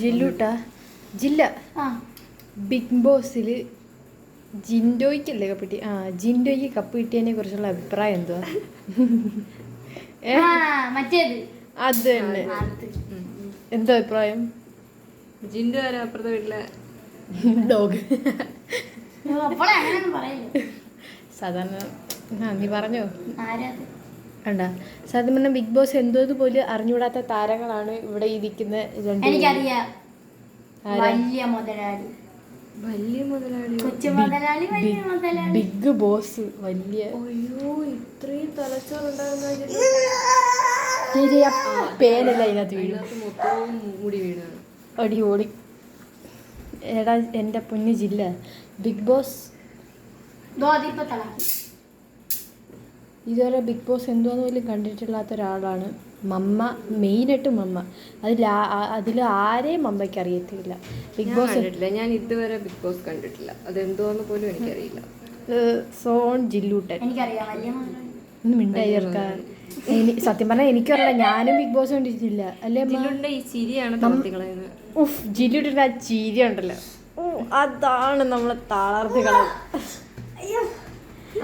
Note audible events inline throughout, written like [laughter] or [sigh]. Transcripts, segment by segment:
ജില്ലുട്ടാ. ജില്ല. ആ. ബിഗ് ബോസിൽ ജിൻഡോയ്ക്കല്ലേ കപ്പ് കിട്ടി ആ ജിൻഡോയ്ക്ക് കപ്പ് കിട്ടിയതിനെ കുറിച്ചുള്ള അഭിപ്രായം എന്തുവാ? [laughs] മറ്റേത്. അത് തന്നെ. എന്താ അഭിപ്രായം? ജിൻഡോ ആരാ അപ്പുറത്തെ വീട്ടിലെ? ഡോഗ് സാധാരണ നീ പറഞ്ഞോ. ആരാ? കണ്ട. സത്യം പറഞ്ഞാൽ ബിഗ് ബോസ് എന്തോ പോലും അറിഞ്ഞുകൂടാത്ത താരങ്ങളാണ് ഇവിടെ ഇരിക്കുന്ന രണ്ട് എനിക്കറിയാം. ആരാ? വലിയ മുതലാളി. വലിയ മുതലാളി. കൊച്ചു മുതലാളി വലിയ മുതലാളി. ബിഗ് ബോസ് വലിയ. അയ്യോ ഇത്രയും തലച്ചോറുണ്ടായിരുന്ന ശരിയാ പേനല്ല അതിനകത്ത് വീഴും. മൊത്തവും മുടി വീണാണ്. എടാ എന്റെ പൊന്നു ജില്ല. ബിഗ് ബോസ് ദോ അതിപ്പോ തളാക്കി ഇതുവരെ ബിഗ് ബോസ് എന്തോന്ന് പോലും കണ്ടിട്ടില്ലാത്ത ഒരാളാണ്. മമ്മ മെയിനായിട്ട് മമ്മ. അതിൽ അതിൽ ആരെയും മമ്മയ്ക്ക് അറിയത്തില്ല. ബിഗ് ബോസ് കണ്ടിട്ടില്ല. ഞാൻ ഇതുവരെ ബിഗ് ബോസ് കണ്ടിട്ടില്ല. അത് എന്തുവാന്ന് പോലും എനിക്കറിയില്ല. സോൺ ജില്ലൂട്ടൻ. എനിക്കറിയാം. വലിയ മുതലാളി ഒന്ന് മിണ്ടായി ചേർക്കാൻ എനി- സത്യം പറഞ്ഞാൽ എനിക്കറിയില്ല. ഞാനും ബിഗ് ബോസ് കണ്ടിട്ടില്ല. അല്ലേ ജില്ലുട്ടിന്റെ ആ ചിരി ഉണ്ടല്ലോ. ഓ അതാണ് നമ്മളെ തളർത്തി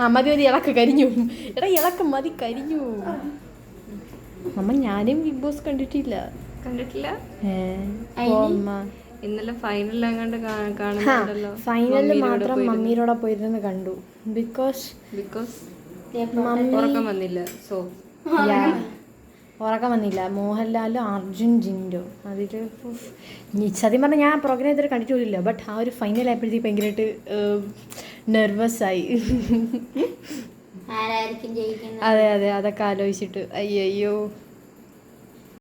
ആ മതി മതി ഇളക്ക് കരിഞ്ഞു. എടാ ഇളക്ക് മതി കരിഞ്ഞു. അമ്മ ഞാനും ബിഗ് ബോസ് കണ്ടിട്ടില്ല. കണ്ടിട്ടില്ല? അമ്മ. ഇന്നലെ ഫൈനലിൽ അങ്ങോട്ട് കാണുന്നുണ്ടല്ലോ ഫൈനലിൽ മാത്രം മമ്മീരോടെ പോയിരുന്ന്. കണ്ടു. ബിക്കോസ് ബിക്കോസ് ഉറക്കം വന്നില്ല. സോ. ഉറക്കം വന്നില്ല. മോഹൻലാലും അർജുൻ ജിൻഡോ. അതിൽ സത്യം പറഞ്ഞാൽ ഞാൻ പ്രോഗ്രാം ഇതുവരെ കണ്ടിട്ടില്ല ബട്ട് ആ ഒരു ഫൈനൽ ആയപ്പോഴത്തേക്ക് ഭയങ്കരമായിട്ട് നെർവസ് ആയി ആരായിരിക്കും ജയിക്കുന്നത്? അതെ അതെ അതൊക്കെ ആലോചിച്ചിട്ട്. അയ്യോ